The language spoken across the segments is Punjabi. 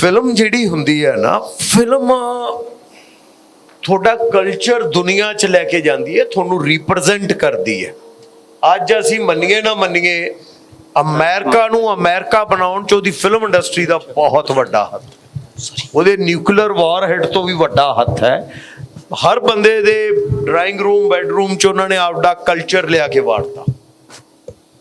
ਫਿਲਮ ਜਿਹੜੀ ਹੁੰਦੀ ਹੈ ਨਾ, ਫਿਲਮ ਤੁਹਾਡਾ ਕਲਚਰ ਦੁਨੀਆ 'ਚ ਲੈ ਕੇ ਜਾਂਦੀ ਹੈ, ਤੁਹਾਨੂੰ ਰਿਪਰੈਜ਼ੈਂਟ ਕਰਦੀ ਹੈ। ਅੱਜ ਅਸੀਂ ਮੰਨੀਏ ਨਾ ਮੰਨੀਏ, ਅਮਰੀਕਾ ਨੂੰ ਅਮਰੀਕਾ ਬਣਾਉਣ 'ਚ ਉਹਦੀ ਫਿਲਮ ਇੰਡਸਟਰੀ ਦਾ ਬਹੁਤ ਵੱਡਾ ਹੱਥ ਹੈ। ਉਹਦੇ ਨਿਊਕਲੀਅਰ ਵਾਰਹੈਡ ਤੋਂ ਵੀ ਵੱਡਾ ਹੱਥ ਹੈ। ਹਰ ਬੰਦੇ ਦੇ ਡਰਾਇੰਗ ਰੂਮ ਬੈਡਰੂਮ 'ਚ ਉਹਨਾਂ ਨੇ ਆਪਦਾ ਕਲਚਰ ਲਿਆ ਕੇ ਵਾਰਤਾ।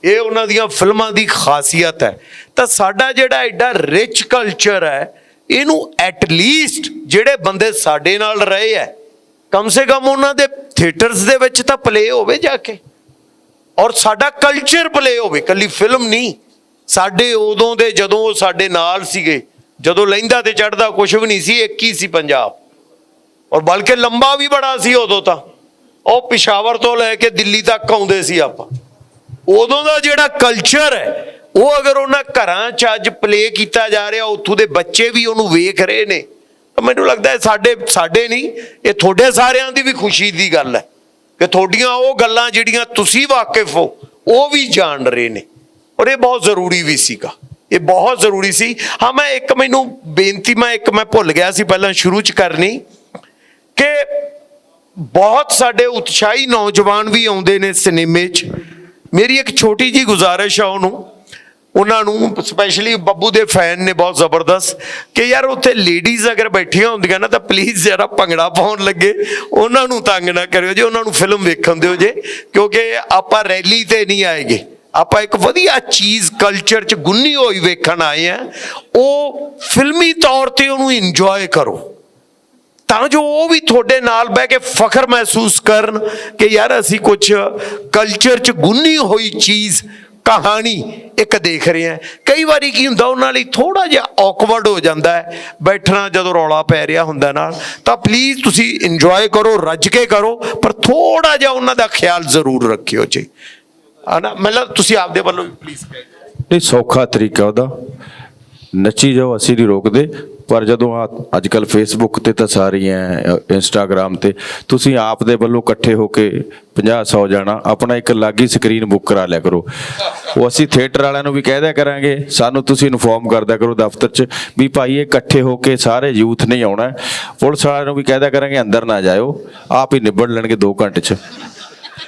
ਇਹ ਉਹਨਾਂ ਦੀਆਂ ਫਿਲਮਾਂ ਦੀ ਖਾਸੀਅਤ ਹੈ। ਤਾਂ ਸਾਡਾ ਜਿਹੜਾ ਐਡਾ ਰਿਚ ਕਲਚਰ ਹੈ, ਇਹਨੂੰ ਐਟ ਲੀਸਟ ਜਿਹੜੇ ਬੰਦੇ ਸਾਡੇ ਨਾਲ ਰਹੇ ਹੈ, ਕਮ ਸੇ ਕਮ ਉਹਨਾਂ ਦੇ ਥੀਏਟਰਸ ਦੇ ਵਿੱਚ ਤਾਂ ਪਲੇ ਹੋਵੇ ਜਾ ਕੇ। ਔਰ ਸਾਡਾ ਕਲਚਰ ਪਲੇ ਹੋਵੇ ਕੱਲੀ ਫਿਲਮ ਨਹੀਂ। ਸਾਡੇ ਉਦੋਂ ਦੇ ਜਦੋਂ ਉਹ ਸਾਡੇ ਨਾਲ ਸੀਗੇ, ਜਦੋਂ ਲਹਿੰਦਾ ਤੇ ਚੜਦਾ ਕੁਝ ਵੀ ਨਹੀਂ ਸੀ, ਇੱਕ ਹੀ ਸੀ ਪੰਜਾਬ। ਔਰ ਬਲਕਿ ਲੰਬਾ ਵੀ ਬੜਾ ਸੀ ਉਦੋਂ ਤਾਂ। ਉਹ ਪਿਸ਼ਾਵਰ ਤੋਂ ਲੈ ਕੇ ਦਿੱਲੀ ਤੱਕ ਆਉਂਦੇ ਸੀ ਆਪਾਂ। ਉਦੋਂ ਦਾ ਜਿਹੜਾ ਕਲਚਰ ਹੈ, ਉਹ ਅਗਰ ਉਹਨਾਂ ਘਰਾਂ 'ਚ ਅੱਜ ਪਲੇ ਕੀਤਾ ਜਾ ਰਿਹਾ, ਉੱਥੋਂ ਦੇ ਬੱਚੇ ਵੀ ਉਹਨੂੰ ਵੇਖ ਰਹੇ ਨੇ, ਤਾਂ ਮੈਨੂੰ ਲੱਗਦਾ ਹੈ ਸਾਡੇ ਸਾਡੇ ਨਹੀਂ, ਇਹ ਤੁਹਾਡੇ ਸਾਰਿਆਂ ਦੀ ਵੀ ਖੁਸ਼ੀ ਦੀ ਗੱਲ ਹੈ ਕਿ ਤੁਹਾਡੀਆਂ ਉਹ ਗੱਲਾਂ ਜਿਹੜੀਆਂ ਤੁਸੀਂ ਵਾਕਿਫ ਹੋ, ਉਹ ਵੀ ਜਾਣ ਰਹੇ ਨੇ। ਔਰ ਇਹ ਬਹੁਤ ਜ਼ਰੂਰੀ ਵੀ ਸੀਗਾ। ਇਹ ਬਹੁਤ ਜ਼ਰੂਰੀ ਸੀ। ਹਾਂ, ਮੈਂ ਇੱਕ ਮੈਨੂੰ ਬੇਨਤੀ, ਮੈਂ ਇੱਕ ਮੈਂ ਭੁੱਲ ਗਿਆ ਸੀ ਪਹਿਲਾਂ ਸ਼ੁਰੂ 'ਚ ਕਰਨੀ ਕਿ ਬਹੁਤ ਸਾਡੇ ਉਤਸ਼ਾਹੀ ਨੌਜਵਾਨ ਵੀ ਆਉਂਦੇ ਨੇ ਸਿਨੇਮੇ 'ਚ। ਮੇਰੀ ਇੱਕ ਛੋਟੀ ਜੀ ਗੁਜ਼ਾਰਿਸ਼ ਆ ਉਹਨੂੰ। ਉਹਨਾਂ ਨੂੰ ਸਪੈਸ਼ਲੀ ਬੱਬੂ ਦੇ ਫੈਨ ਨੇ ਬਹੁਤ ਜ਼ਬਰਦਸਤ ਕਿ ਯਾਰ ਉੱਥੇ ਲੇਡੀਜ਼ ਅਗਰ ਬੈਠੀਆਂ ਹੁੰਦੀਆਂ ਨਾ ਤਾਂ ਪਲੀਜ਼ ਜਰਾ ਭੰਗੜਾ ਪਾਉਣ ਲੱਗੇ। ਉਹਨਾਂ ਨੂੰ ਤੰਗ ਨਾ ਕਰਿਓ ਜੇ, ਉਹਨਾਂ ਨੂੰ ਫਿਲਮ ਵੇਖਣ ਦਿਓ ਜੇ, ਕਿਉਂਕਿ ਆਪਾਂ ਰੈਲੀ ਤੇ ਨਹੀਂ ਆਏਗੇ। ਆਪਾਂ ਇੱਕ ਵਧੀਆ ਚੀਜ਼ ਕਲਚਰ 'ਚ ਗੁੰਨੀ ਹੋਈ ਵੇਖਣ ਆਏ ਆ। ਉਹ ਫਿਲਮੀ ਤੌਰ ਤੇ ਉਹਨੂੰ ਇੰਜੋਏ ਕਰੋ। ਤਾਂ ਜੋ ਉਹ ਵੀ ਤੁਹਾਡੇ ਨਾਲ ਬਹਿ ਕੇ ਫਖਰ ਮਹਿਸੂਸ ਕਰਨ ਕਿ ਯਾਰ ਅਸੀਂ ਕੁਝ ਕਲਚਰ 'ਚ ਗੁੰਨੀ ਹੋਈ ਚੀਜ਼, ਕਹਾਣੀ ਇੱਕ ਦੇਖ ਰਹੇ ਹਾਂ। ਕਈ ਵਾਰੀ ਕੀ ਹੁੰਦਾ, ਉਹਨਾਂ ਲਈ ਥੋੜਾ ਜਿਹਾ ਔਕਵਰਡ ਹੋ ਜਾਂਦਾ ਹੈ। ਬੈਠਣਾ ਜਦੋਂ ਰੌਲਾ ਪੈ ਰਿਹਾ ਹੁੰਦਾ ਨਾਲ, ਤਾਂ ਪਲੀਜ਼ ਤੁਸੀਂ ਇੰਜੋਏ ਕਰੋ, ਰੱਜ ਕੇ ਕਰੋ, ਪਰ ਥੋੜਾ ਜਿਹਾ ਉਹਨਾਂ ਦਾ ਖਿਆਲ ਜ਼ਰੂਰ ਰੱਖਿਓ ਜੀ। ਹਨਾ? ਮਤਲਬ ਤੁਸੀਂ ਆਪਦੇ ਵੱਲੋਂ ਵੀ ਪਲੀਜ਼ ਕਹਿ ਨਹੀਂ, ਸੌਖਾ ਤਰੀਕਾ ਉਹਦਾ। ਨੱਚੀ ਜਾਓ ਅਸੀਂ ਨਹੀਂ ਰੋਕਦੇ। ਪਰ ਜਦੋਂ ਆ ਅੱਜ ਕੱਲ ਫੇਸਬੁੱਕ ਤੇ ਤਾਂ ਸਾਰੀ ਸਾਰੀਆਂ ਇੰਸਟਾਗ੍ਰam ਤੇ ਤੁਸੀਂ ਆਪ ਦੇ ਵੱਲੋਂ ਇਕੱਠੇ ਹੋ ਕੇ 50 100 ਜਾਣਾ, ਆਪਣਾ ਇੱਕ ਲਾਗੀ ਸਕਰੀਨ ਬੁੱਕ ਕਰਾ ਲਿਆ ਕਰੋ। ਉਹ ਅਸੀਂ ਥੀਏਟਰ ਵਾਲਿਆਂ ਨੂੰ ਵੀ ਕਹਿ ਦਿਆ ਕਰਾਂਗੇ, ਸਾਨੂੰ ਤੁਸੀਂ ਇਨਫੋਰਮ ਕਰਦਾ ਕਰੋ ਦਫ਼ਤਰ 'ਚ ਵੀ ਭਾਈ ਇਹ ਇਕੱਠੇ ਹੋ ਕੇ ਸਾਰੇ ਯੂਥ ਨਹੀਂ ਆਉਣਾ। ਪੁਲਿਸ ਵਾਲਿਆਂ ਨੂੰ ਵੀ ਕਹਿ ਦਿਆ ਕਰਾਂਗੇ, ਅੰਦਰ ਨਾ ਜਾਇਓ, ਆਪ ਹੀ ਨਿਬੜ ਲੈਣਗੇ 2 ਘੰਟੇ 'ਚ।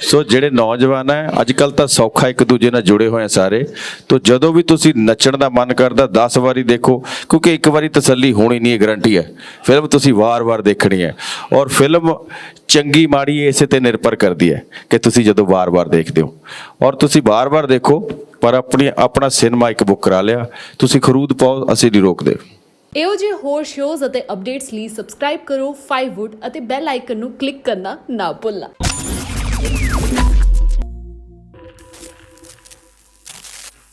ਸੋ ਜਿਹੜੇ ਨੌਜਵਾਨ ਹੈ ਅੱਜ ਕੱਲ ਤਾਂ ਸੌਖਾ ਇੱਕ ਦੂਜੇ ਨਾਲ ਜੁੜੇ ਹੋਏ ਆ ਸਾਰੇ। ਤੋਂ ਜਦੋਂ ਵੀ ਤੁਸੀਂ ਨੱਚਣ ਦਾ ਮਨ ਕਰਦਾ 10 ਵਾਰੀ ਦੇਖੋ, ਕਿਉਂਕਿ ਇੱਕ ਵਾਰੀ ਤਸੱਲੀ ਹੋਣੀ ਨਹੀਂ ਹੈ ਗਰੰਟੀ ਹੈ। ਫਿਲਮ ਤੁਸੀਂ ਵਾਰ-ਵਾਰ ਦੇਖਣੀ ਹੈ। ਔਰ ਫਿਲਮ ਚੰਗੀ, ਮਾੜੀ ਇਸੇ ਤੇ ਨਿਰਭਰ ਕਰਦੀ ਹੈ ਕਿ ਤੁਸੀਂ ਜਦੋਂ ਵਾਰ-ਵਾਰ ਦੇਖਦੇ ਹੋ। ਔਰ ਤੁਸੀਂ ਵਾਰ-ਵਾਰ ਦੇਖੋ, ਪਰ ਆਪਣੀ, ਆਪਣਾ ਸਿਨੇਮਾ ਇੱਕ ਬੁੱਕ ਕਰਾ ਲਿਆ। ਤੁਸੀਂ ਖਰੂਦ ਪਾਓ, ਅਸੀਂ ਨਹੀਂ ਰੋਕਦੇ। ਇਹੋ ਜਿਹੇ ਹੋਰ ਸ਼ੋਜ਼ ਅਤੇ ਅਪਡੇਟਸ ਲਈ ਸਬਸਕ੍ਰਾਈਬ ਕਰੋ 5wood ਅਤੇ ਬੈਲ ਆਈਕਨ ਨੂੰ ਕਲਿੱਕ ਕਰਨਾ ਨਾ ਭੁੱਲਣਾ। Música